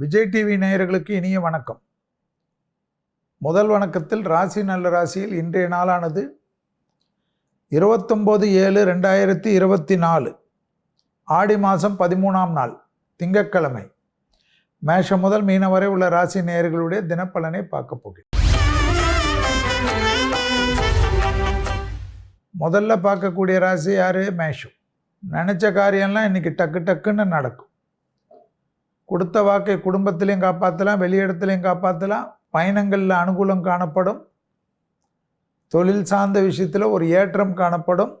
Vijay TV நேயர்களுக்கு இனிய வணக்கம். முதல் வணக்கத்தில் ராசி நல்ல ராசியில் இன்றைய நாளானது இருபத்தொம்போது ஏழு ரெண்டாயிரத்தி இருபத்தி நாலு. ஆடி மாதம் பதிமூணாம் நாள் திங்கட்கிழமை. மேஷம் முதல் மீனம் வரை உள்ள ராசி நேயர்களுடைய தினப்பலனை பார்க்க போகிறேன். முதல்ல பார்க்கக்கூடிய ராசி யாரு? மேஷம். நினச்ச காரியம்லாம் இன்னைக்கு டக்கு டக்குன்னு நடக்கும். கொடுத்த வாக்கை குடும்பத்திலையும் காப்பாற்றலாம் வெளியிடத்துலையும் காப்பாற்றலாம் பயணங்களில் அனுகூலம் காணப்படும். தொழில் சார்ந்த விஷயத்தில் ஒரு ஏற்றம் காணப்படும்.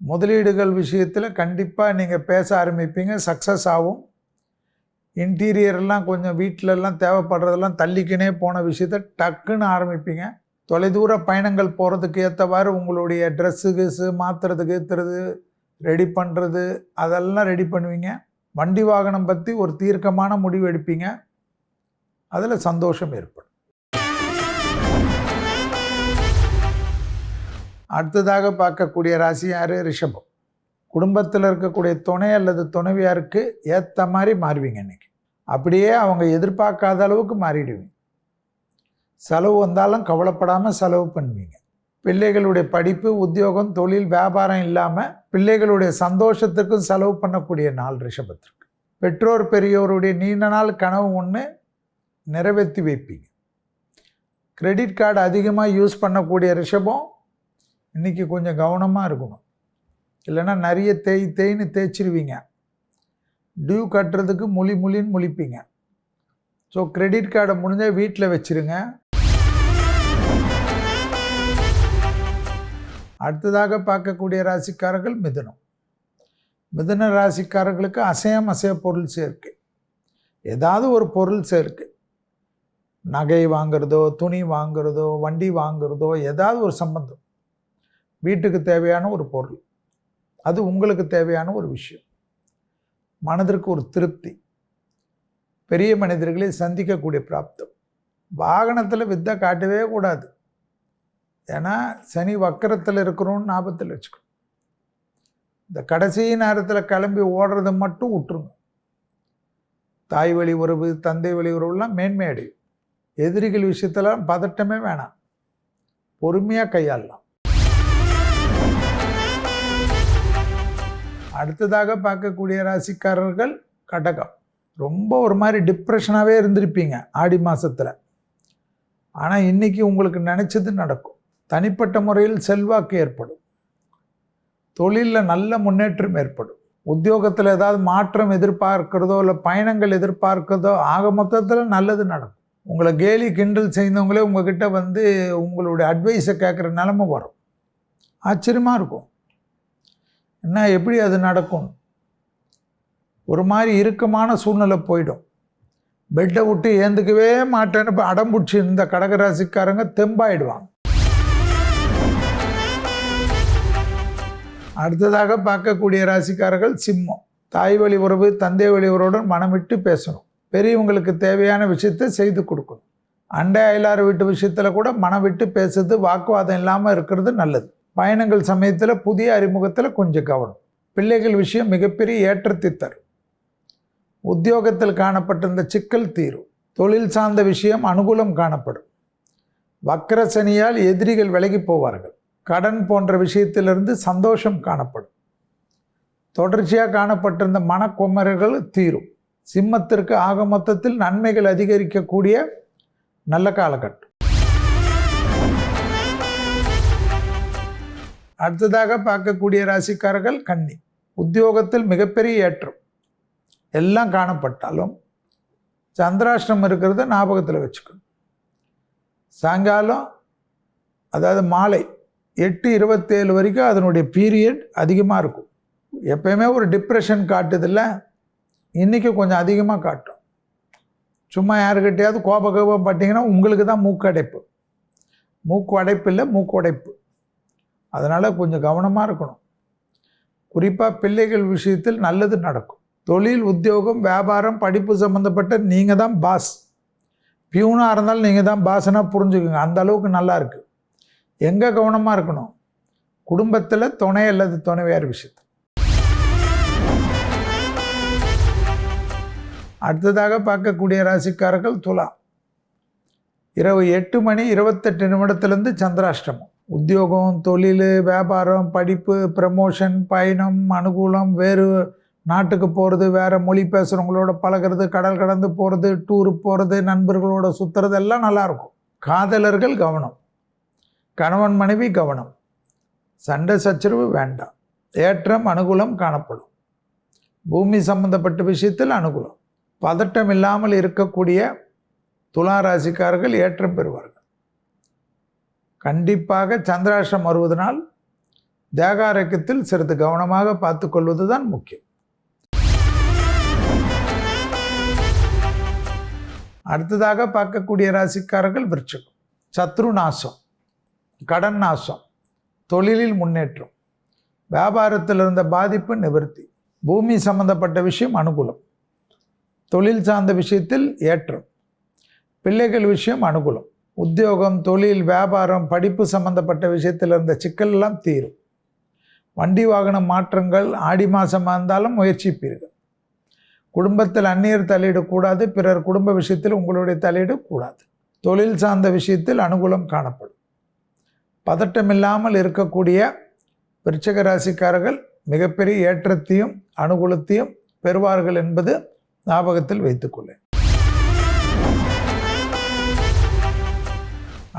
முதலீடுகள் விஷயத்தில் கண்டிப்பாக நீங்கள் பேச ஆரம்பிப்பீங்க சக்ஸஸ் ஆகும். இன்டீரியர்லாம் கொஞ்சம் வீட்டிலலாம் தேவைப்படுறதெல்லாம் தள்ளிக்கினே போன விஷயத்த டக்குன்னு ஆரம்பிப்பீங்க. தொலைதூர பயணங்கள் போகிறதுக்கு ஏற்றவாறு உங்களுடைய ட்ரெஸ்ஸு கிஸ்ஸு மாற்றுறதுக்கு ஏற்றுறது ரெடி பண்ணுறது அதெல்லாம் ரெடி பண்ணுவீங்க. வண்டி வாகனம் பற்றி ஒரு தீர்க்கமான முடிவு எடுப்பீங்க. அதில் சந்தோஷம் ஏற்படும். அடுத்ததாக பார்க்கக்கூடிய ராசி யார்? ரிஷபம். குடும்பத்தில் இருக்கக்கூடிய துணை அல்லது துணைவியாருக்கு ஏற்ற மாதிரி மாறுவீங்க இன்றைக்கி அப்படியே அவங்க எதிர்பார்க்காத அளவுக்கு மாறிடுவீங்க. செலவு வந்தாலும் கவலைப்படாமல் செலவு பண்ணுவீங்க. பிள்ளைகளுடைய படிப்பு உத்தியோகம் தொழில் வியாபாரம் இல்லாமல் பிள்ளைகளுடைய சந்தோஷத்துக்கும் செலவு பண்ணக்கூடிய நாள் ரிஷபத்திற்கு. பெற்றோர் பெரியோருடைய நீண்ட நாள் கனவு ஒன்று நிறைவேற்றி வைப்பீங்க. கிரெடிட் கார்டு அதிகமாக யூஸ் பண்ணக்கூடிய ரிஷபம் இன்றைக்கி கொஞ்சம் கவனமாக இருக்கணும். இல்லைன்னா நிறைய தேய் தேய்ன்னு தேய்ச்சிருவீங்க. டியூ கட்டுறதுக்கு மொழி மொழின்னு முழிப்பீங்க. ஸோ கிரெடிட் கார்டை முடிஞ்சால் வீட்டில் வச்சுருங்க. அடுத்ததாக பார்க்கக்கூடிய ராசிக்காரர்கள் மிதுனம். மிதுன ராசிக்காரர்களுக்கு அசையம் அசைய பொருள் சேர்க்கை. ஏதாவது ஒரு பொருள் சேர்க்கை. நகை வாங்குறதோ துணி வாங்குறதோ வண்டி வாங்குறதோ ஏதாவது ஒரு சம்பந்தம். வீட்டுக்கு தேவையான ஒரு பொருள். அது உங்களுக்கு தேவையான ஒரு விஷயம். மனதிற்கு ஒரு திருப்தி. பெரிய மனிதர்களை சந்திக்கக்கூடிய பிராப்தம். வாகனத்தில் வித்தை காட்டவே கூடாது. ஏன்னா சனி வக்கரத்தில் இருக்கிறோன்னு ஞாபகத்தில் வச்சுக்கணும் இந்த கடைசி நேரத்தில் கிளம்பி ஓடுறதை மட்டும் விட்டுருங்க தாய் வழி உறவு தந்தை வழி உறவுலாம் மேன்மை அடையும். எதிரிகள் விஷயத்தெல்லாம் பதட்டமே வேணாம். பொறுமையாக கையாளலாம். அடுத்ததாக பார்க்கக்கூடிய ராசிக்காரர்கள் கடகம். ரொம்ப ஒரு மாதிரி டிப்ரெஷனாகவே இருந்திருப்பீங்க ஆடி மாதத்தில் ஆனால் இன்றைக்கி உங்களுக்கு நினச்சது நடக்கும். தனிப்பட்ட முறையில் செல்வாக்கு ஏற்படும். தொழிலில் நல்ல முன்னேற்றம் ஏற்படும். உத்தியோகத்தில் ஏதாவது மாற்றம் எதிர்பார்க்கிறதோ இல்லை பயணங்கள் எதிர்பார்க்கிறதோ ஆக மொத்தத்தில் நல்லது நடக்கும். உங்களை கேலி கிண்டல் செய்தவங்களே உங்ககிட்ட வந்து உங்களுடைய அட்வைஸை கேட்குற நிலமை வரும். ஆச்சரியமாக இருக்கும். என்ன எப்படி அது நடக்கும்? ஒரு மாதிரி இறுக்கமான சூழ்நிலை போயிடும். பெட்டை விட்டு ஏந்துக்கவே மாட்டேன்னு இப்போ அடம்புடிச்சு இருந்த கடகராசிக்காரங்க தெம்பாயிடுவாங்க. அடுத்ததாக பார்க்கக்கூடிய ராசிக்காரர்கள் சிம்மம். தாய் வழி உறவு தந்தை வழி உறவுடன் மனம் விட்டு பேசணும். பெரியவங்களுக்கு தேவையான விஷயத்தை செய்து கொடுக்கணும். அண்டை அயலார் வீட்டு விஷயத்தில் கூட மனம் விட்டு பேசுறது வாக்குவாதம் இல்லாமல் இருக்கிறது நல்லது. பயணங்கள் சமயத்தில் புதிய அறிமுகத்தில் கொஞ்சம் கவனம். பிள்ளைகள் விஷயம் மிகப்பெரிய ஏற்றத்தை தரும். உத்தியோகத்தில் காணப்பட்டிருந்த சிக்கல் தீரும். தொழில் சார்ந்த விஷயம் அனுகூலம் காணப்படும். வக்கர சனியால் எதிரிகள் விலகி போவார்கள். கடன் போன்ற விஷயத்திலிருந்து சந்தோஷம் காணப்படும். தொடர்ச்சியாக காணப்பட்டிருந்த மனக்குமரர்கள் தீரும். சிம்மத்திற்கு ஆக மொத்தத்தில் நன்மைகள் அதிகரிக்கக்கூடிய நல்ல காலகட்டம். அடுத்ததாக பார்க்கக்கூடிய ராசிக்காரர்கள் கன்னி. உத்தியோகத்தில் மிகப்பெரிய ஏற்றம். எல்லாம் காணப்பட்டாலும் சந்திராஷ்டிரம் இருக்கிறத ஞாபகத்தில் வச்சுக்கணும். சாயங்காலம் அதாவது மாலை எட்டு இருபத்தேழு வரைக்கும் அதனுடைய பீரியட் அதிகமாக இருக்கும். எப்பயுமே ஒரு டிப்ரெஷன் காட்டுதில்ல இன்றைக்கி கொஞ்சம் அதிகமாக காட்டும். சும்மா யாருக்கிட்டையாவது கோப கோபம் பட்டிங்கன்னா உங்களுக்கு தான் மூக்கடைப்பு. மூக்கு அடைப்பு இல்லை மூக்கு உடைப்பு அதனால் கொஞ்சம் கவனமாக இருக்கணும். குறிப்பாக பிள்ளைகள் விஷயத்தில் நல்லது நடக்கும். தொழில் உத்தியோகம் வியாபாரம் படிப்பு சம்மந்தப்பட்ட நீங்கள் தான் பாஸ் பியூனாக இருந்தாலும் நீங்கள் தான் பாஸ்னால் புரிஞ்சுக்குங்க. அந்த அளவுக்கு நல்லா இருக்குது எங்கே கவனமாக இருக்கணும்? குடும்பத்தில் துணை அல்லது துணைவியார் விஷயத்தில். அடுத்ததாக பார்க்கக்கூடிய ராசிக்காரர்கள் துலா இரவு எட்டு மணி இருபத்தெட்டு நிமிடத்துலேருந்து சந்திராஷ்டமம். உத்தியோகம் தொழில் வியாபாரம் படிப்பு ப்ரமோஷன் பயணம் அனுகூலம் வேறு நாட்டுக்கு போகிறது வேறு மொழி பேசுகிறவங்களோட பழகிறது கடல் கடந்து போகிறது டூரு போகிறது நண்பர்களோட சுற்றுறது எல்லாம் நல்லாயிருக்கும் காதலர்கள் கவனம். கணவன் மனைவி கவனம். சண்டை சச்சரவு வேண்டாம். ஏற்றம் அனுகூலம் காணப்படும். பூமி சம்பந்தப்பட்ட விஷயத்தில் அனுகூலம். பதட்டம் இல்லாமல் இருக்கக்கூடிய துலா ராசிக்காரர்கள் ஏற்றம் பெறுவார்கள். கண்டிப்பாக சந்திராஷ்டம் வருவதனால் தேகாரக்கத்தில் சிறிது கவனமாக பார்த்துக்கொள்வது தான் முக்கியம். அடுத்ததாக பார்க்கக்கூடிய ராசிக்காரர்கள் விருட்சகம் சத்ரு நாசம். கடன் நாசம் தொழிலில் முன்னேற்றம் வியாபாரத்தில் இருந்த பாதிப்பு நிவர்த்தி பூமி சம்பந்தப்பட்ட விஷயம் அனுகூலம் தொழில் சார்ந்த விஷயத்தில் ஏற்றம் பிள்ளைகள் விஷயம் அனுகூலம் உத்தியோகம் தொழில் வியாபாரம் படிப்பு சம்பந்தப்பட்ட விஷயத்தில் இருந்த சிக்கலெல்லாம் தீரும். வண்டி வாகன மாற்றங்கள் ஆடி மாதமாக இருந்தாலும் முயற்சிப்பீர்கள் குடும்பத்தில் அந்நியர் தலையிடக்கூடாது பிறர் குடும்ப விஷயத்தில் உங்களுடைய தலையீடு கூடாது. தொழில் சார்ந்த விஷயத்தில் அனுகூலம் காணப்படும். பதட்டமில்லாமல் இருக்கக்கூடிய விருச்சக ராசிக்காரர்கள் மிகப்பெரிய ஏற்றத்தையும் அனுகூலத்தையும் பெறுவார்கள் என்பது ஞாபகத்தில் வைத்துக்கொள்ளேன்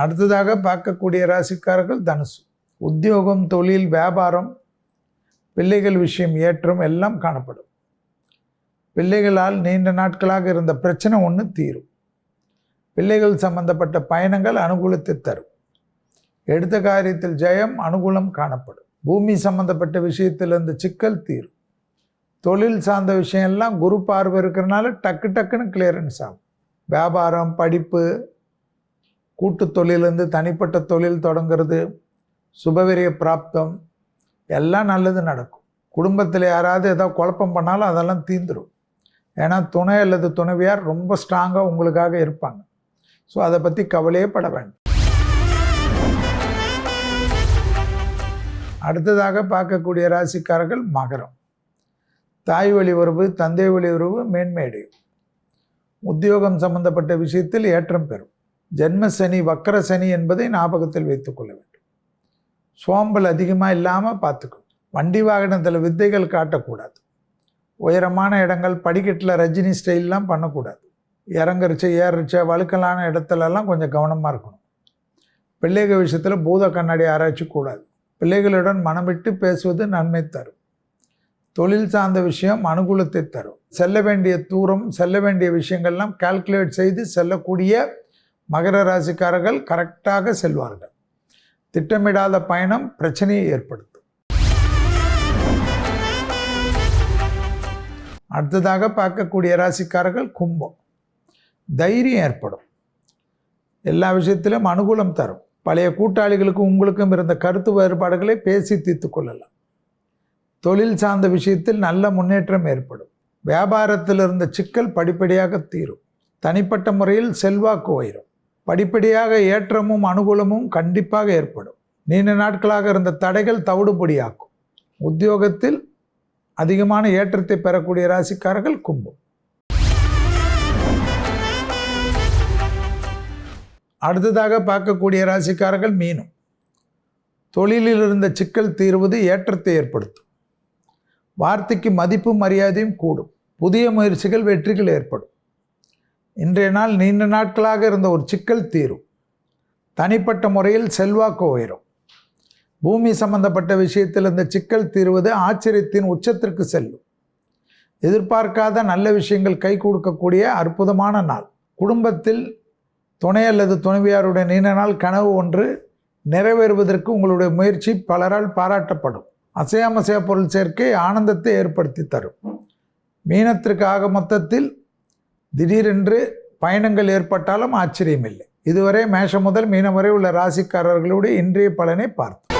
அடுத்ததாக பார்க்கக்கூடிய ராசிக்காரர்கள் தனுசு. உத்தியோகம் தொழில் வியாபாரம் பிள்ளைகள் விஷயம் ஏற்றம் எல்லாம் காணப்படும். பிள்ளைகளால் நீண்ட நாட்களாக இருந்த பிரச்சனை ஒன்று தீரும். பிள்ளைகள் சம்பந்தப்பட்ட பயணங்கள் அனுகூலத்தை தரும். எடுத்த காரியத்தில் ஜெயம் அனுகூலம் காணப்படும். பூமி சம்பந்தப்பட்ட விஷயத்தில் இருந்த சிக்கல் தீரும். தொழில் சார்ந்த விஷயம்லாம் குரு பார்வை இருக்கிறனால டக்கு டக்குன்னு கிளியரன்ஸ் ஆகும். வியாபாரம் படிப்பு கூட்டு தொழிலேருந்து தனிப்பட்ட தொழில் தொடங்கிறது சுபவிரிய பிராப்தம் எல்லாம் நல்லது நடக்கும். குடும்பத்தில் யாராவது ஏதோ குழப்பம் பண்ணாலும் அதெல்லாம் தீந்துடும் ஏன்னா துணை அல்லது துணைவியார் ரொம்ப ஸ்ட்ராங்காக உங்களுக்காக இருப்பாங்க. ஸோ அதை பற்றி கவலையே பட வேண்டாம். அடுத்ததாக பார்க்கக்கூடிய ராசிக்காரர்கள் மகரம். தாய் வழி உறவு தந்தை வழி உறவு மேன்மையடையும் உத்தியோகம் சம்பந்தப்பட்ட விஷயத்தில் ஏற்றம் பெறும். ஜென்ம சனி வக்கர சனி என்பதை ஞாபகத்தில் வைத்துக்கொள்ள வேண்டும். சோம்பல் அதிகமாக இல்லாமல் பார்த்துக்கணும் வண்டி வாகனத்தில் வித்தைகள் காட்டக்கூடாது. உயரமான இடங்கள் படிக்கட்டில் ரஜினி ஸ்டைல்லாம் பண்ணக்கூடாது. இறங்குறிச்சு ஏறிச்ச வழுக்கலான இடத்துலலாம் கொஞ்சம் கவனமாக இருக்கணும். பிள்ளைகள் விஷயத்தில் பூத கண்ணாடி ஆராய்ச்சி கூடாது பிள்ளைகளுடன் மனம் விட்டு பேசுவது நன்மை தரும். தொழில் சார்ந்த விஷயம் அனுகூலத்தை தரும். செல்ல வேண்டிய தூரம் செல்ல வேண்டிய விஷயங்கள்லாம் கால்குலேட் செய்து செல்லக்கூடிய மகர ராசிக்காரர்கள் கரெக்டாக செல்வார்கள். திட்டமிடாத பயணம் பிரச்சனையை ஏற்படுத்தும். அடுத்ததாக பார்க்கக்கூடிய ராசிக்காரர்கள் கும்பம். தைரியம் ஏற்படும். எல்லா விஷயத்திலும் அனுகூலம் தரும். பழைய கூட்டாளிகளுக்கும் உங்களுக்கும் இருந்த கருத்து வேறுபாடுகளை பேசி தீர்த்து கொள்ளலாம். தொழில் சார்ந்த விஷயத்தில் நல்ல முன்னேற்றம் ஏற்படும். வியாபாரத்தில் இருந்த சிக்கல் படிப்படியாக தீரும். தனிப்பட்ட முறையில் செல்வாக்கு உயரும். படிப்படியாக ஏற்றமும் அனுகூலமும் கண்டிப்பாக ஏற்படும். நீண்ட நாட்களாக இருந்த தடைகள் தவிடுபடியாக்கும். உத்தியோகத்தில் அதிகமான ஏற்றத்தை பெறக்கூடிய ராசிக்காரர்கள் கும்பம். அடுத்ததாக பார்க்கக்கூடிய ராசிக்காரர்கள் மீனும். தொழிலில் இருந்த சிக்கல் தீர்வது ஏற்றத்தை ஏற்படுத்தும். வார்த்தைக்கு மதிப்பு மரியாதையும் கூடும். புதிய முயற்சிகள் வெற்றிகள் ஏற்படும். இன்றைய நாள் நீண்ட நாட்களாக இருந்த ஒரு சிக்கல் தீரும். தனிப்பட்ட முறையில் செல்வாக்கு உயரும். பூமி சம்பந்தப்பட்ட விஷயத்தில் இந்த சிக்கல் தீர்வது ஆச்சரியத்தின் உச்சத்திற்கு செல்லும். எதிர்பார்க்காத நல்ல விஷயங்கள் கை கொடுக்கக்கூடிய அற்புதமான நாள். குடும்பத்தில் துணை அல்லது துணைவியாருடைய நீண்ட நாள் கனவு ஒன்று நிறைவேறுவதற்கு உங்களுடைய முயற்சி பலரால் பாராட்டப்படும். அசையாமசைய பொருள் சேர்க்கை ஆனந்தத்தை ஏற்படுத்தி தரும். மீனத்திற்காக மொத்தத்தில் திடீரென்று பயணங்கள் ஏற்பட்டாலும் ஆச்சரியமில்லை. இதுவரை மேஷம் முதல் மீனம் வரை உள்ள ராசிக்காரர்களுடைய இன்றைய பலனை பார்த்தோம்